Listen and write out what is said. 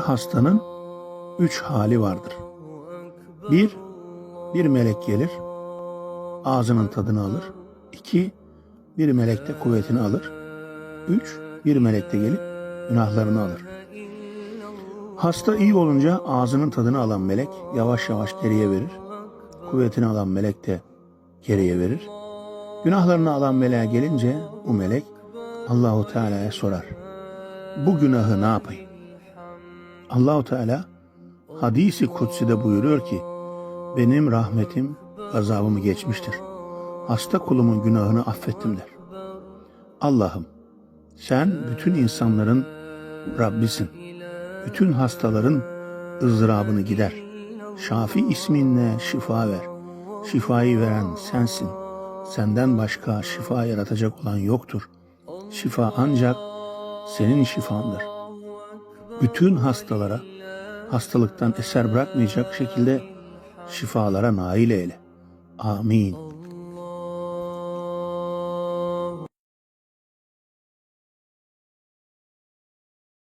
hastanın üç hali vardır. Bir, bir melek gelir, ağzının tadını alır. İki, bir melek de kuvvetini alır. Üç, bir melek de gelip günahlarını alır. Hasta iyi olunca ağzının tadını alan melek yavaş yavaş geriye verir. Kuvvetini alan melek de geriye verir. Günahlarını alan meleğe gelince bu melek Allahu Teala'ya sorar. Bu günahı ne yapayım? Allahu Teala hadisi kutsi'de buyuruyor ki benim rahmetim gazabımı geçmiştir. Hasta kulumun günahını affettim der. Allah'ım sen bütün insanların Rabbisin. Bütün hastaların ızdırabını gider. Şafi isminle şifa ver. Şifayı veren sensin. Senden başka şifa yaratacak olan yoktur. Şifa ancak senin şifandır. Bütün hastalara hastalıktan eser bırakmayacak şekilde şifalara nail eyle. Amin.